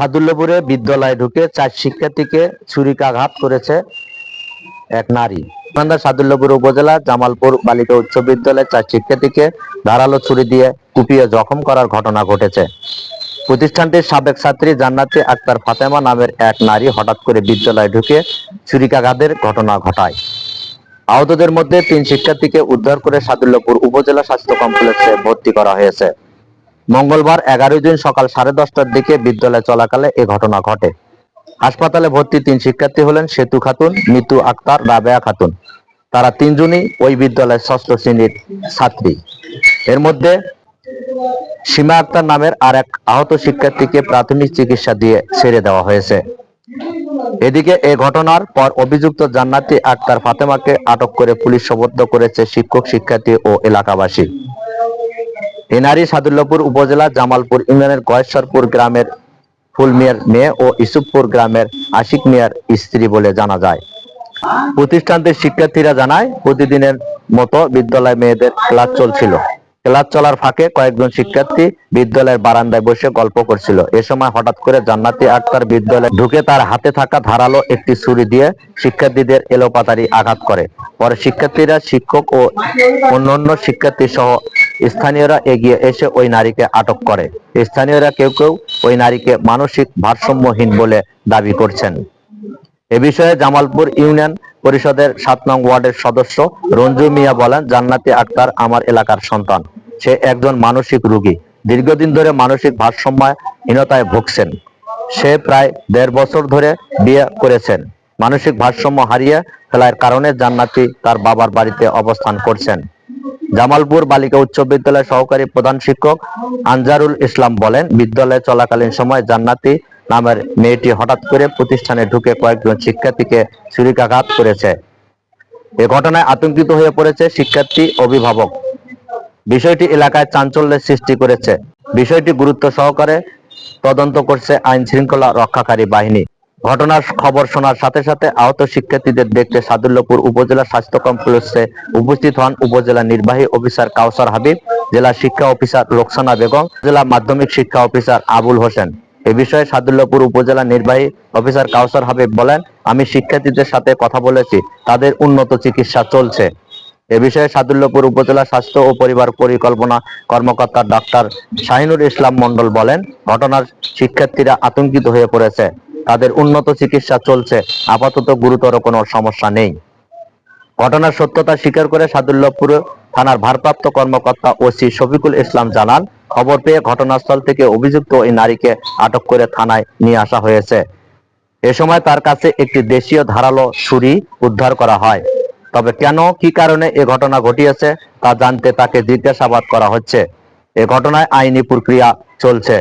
সাদুল্যপুরে বিদ্যালয়ে ঢুকে চার শিক্ষার্থীকে ছুরিকাঘাত করেছে এক নারী। সাদুল্যপুর উপজেলা জামালপুর বালিকা উচ্চ বিদ্যালয়ের চার শিক্ষার্থীকে ধারালো ছুরি দিয়ে কুপিয়ে জখম করার ঘটনা ঘটেছে। প্রতিষ্ঠানটির সাবেক ছাত্রী জান্নাতি আক্তার ফাতেমা নামের এক নারী হঠাৎ করে বিদ্যালয়ে ঢুকে ছুরিকাঘাতের ঘটনা ঘটায়। আহতদের মধ্যে তিন শিক্ষার্থীকে উদ্ধার করে সাদুল্যপুর উপজেলা স্বাস্থ্য কমপ্লেক্সে ভর্তি করা হয়েছে। মঙ্গলবার এগারো জুন সকাল সাড়ে দশটার দিকে বিদ্যালয় চলাকালে এ ঘটনা ঘটে। হাসপাতালে ভর্তি তিন শিক্ষার্থী হলেন সেতু খাতুন, মিতু আক্তার, রাবেয়া খাতুন। তারা তিনজনই ওই বিদ্যালয়ের ষষ্ঠ শ্রেণির ছাত্রী। এর মধ্যে সীমা আক্তার নামের আর এক আহত শিক্ষার্থীকে প্রাথমিক চিকিৎসা দিয়ে ছেড়ে দেওয়া হয়েছে। এদিকে এ ঘটনার পর অভিযুক্ত জান্নাতি আক্তার ফাতেমাকে আটক করে পুলিশ সোপর্দ করেছে শিক্ষক, শিক্ষার্থী ও এলাকাবাসী। এ সাদুল্লাপুর উপজেলা জামালপুর ইউনিয়নের গয়েশ্বরপুর গ্রামের ফুল মিয়ার মেয়ে ও ইসুফপুর গ্রামের আশিক মিয়ার স্ত্রী বলে জানা যায়। প্রতিষ্ঠানটির শিক্ষার্থীরা জানায়, প্রতিদিনের মতো বিদ্যালয় মেয়েদের ক্লাস চলছিল। ক্লাস চলার ফাঁকে কয়েকজন শিক্ষার্থী বিদ্যালয়ের বারান্দায় বসে গল্প করছিল। এ সময় হঠাৎ করে জান্নাতি আক্তার বিদ্যালয়ে ঢুকে তার হাতে থাকা ধারালো একটি ছুরি দিয়ে শিক্ষার্থীদের এলোপাতারি আঘাত করে। পরে শিক্ষার্থীরা শিক্ষক ও অন্যান্য শিক্ষার্থী সহ স্থানীয়রা এগিয়ে এসে ওই নারীকে আটক করে। স্থানীয়রা কেউ কেউ ওই নারীকে মানসিক ভারসাম্যহীন বলে দাবি করছেন। এ বিষয়ে জামালপুর ইউনিয়ন পরিষদের সাত নং ওয়ার্ডের সদস্য রঞ্জু মিয়া বলেন, জান্নাতি আক্তার আমার এলাকার সন্তান। সে একজন মানসিক রোগী। দীর্ঘদিন ধরে মানসিক ভারসাম্যহীনতায় ভুগছেন। সে প্রায় দেড় বছর ধরে বিয়ে করেছেন। মানসিক ভারসাম্য হারিয়ে ফেলার কারণে জান্নাতি তার বাবার বাড়িতে অবস্থান করছেন। জামালপুর বালিকা উচ্চ বিদ্যালয়ের সহকারী প্রধান শিক্ষক আনজারুল ইসলাম বলেন, বিদ্যালয়ে চলাকালীন সময় জান্নাতি নামের মেয়েটি হঠাৎ করে প্রতিষ্ঠানে ঢুকে কয়েকজন শিক্ষার্থীকে ছুরিকাঘাত করেছে। এ ঘটনায় আতঙ্কিত হয়ে পড়েছে শিক্ষার্থী অভিভাবক। বিষয়টি এলাকায় চাঞ্চল্যের সৃষ্টি করেছে। বিষয়টি গুরুত্ব সহকারে তদন্ত করছে আইন শৃঙ্খলা রক্ষাকারী বাহিনী। ঘটনার খবর শোনার সাথে সাথে আহত শিক্ষার্থীদের দেখতে সাদুল্যপুর উপজেলা স্বাস্থ্য কমপ্লেক্সে উপস্থিত হন উপজেলা নির্বাহী অফিসার কাউসার হাবিব, জেলা শিক্ষা অফিসার রোকসানা বেগম, জেলা মাধ্যমিক শিক্ষা অফিসার আবুল হোসেন। এ বিষয়ে সাদুল্যপুর উপজেলা নির্বাহী অফিসার কাউসার হাবিব বলেন, আমি শিক্ষার্থীদের সাথে কথা বলেছি, তাদের উন্নত চিকিৎসা চলছে। এ বিষয়ে সাদুল্যপুর উপজেলা স্বাস্থ্য ও পরিবার পরিকল্পনা কর্মকর্তা ডাক্তার শাহিনুর ইসলাম মন্ডল বলেন, ঘটনার শিক্ষার্থীরা আতঙ্কিত হয়ে পড়েছে। তাদের উন্নত চিকিৎসা চলছে। আপাতত গুরুতর কোনো সমস্যা নেই। ঘটনার সত্যতা স্বীকার করে সাদুল্যপুর থানার ভারপ্রাপ্ত কর্মকর্তা ওসি শফিকুল ইসলাম জানান, খবর পেয়ে ঘটনাস্থল থেকে অভিযুক্ত ওই নারীকে আটক করে থানায় নিয়ে আসা হয়েছে। এ সময় তার কাছে একটি দেশীয় ধারালো ছুরি উদ্ধার করা হয়। তবে কেন, কি কারণে এ ঘটনা ঘটিয়েছে, তা জানতে তাকে জিজ্ঞাসাবাদ করা হচ্ছে। এ ঘটনায় আইনি প্রক্রিয়া চলছে।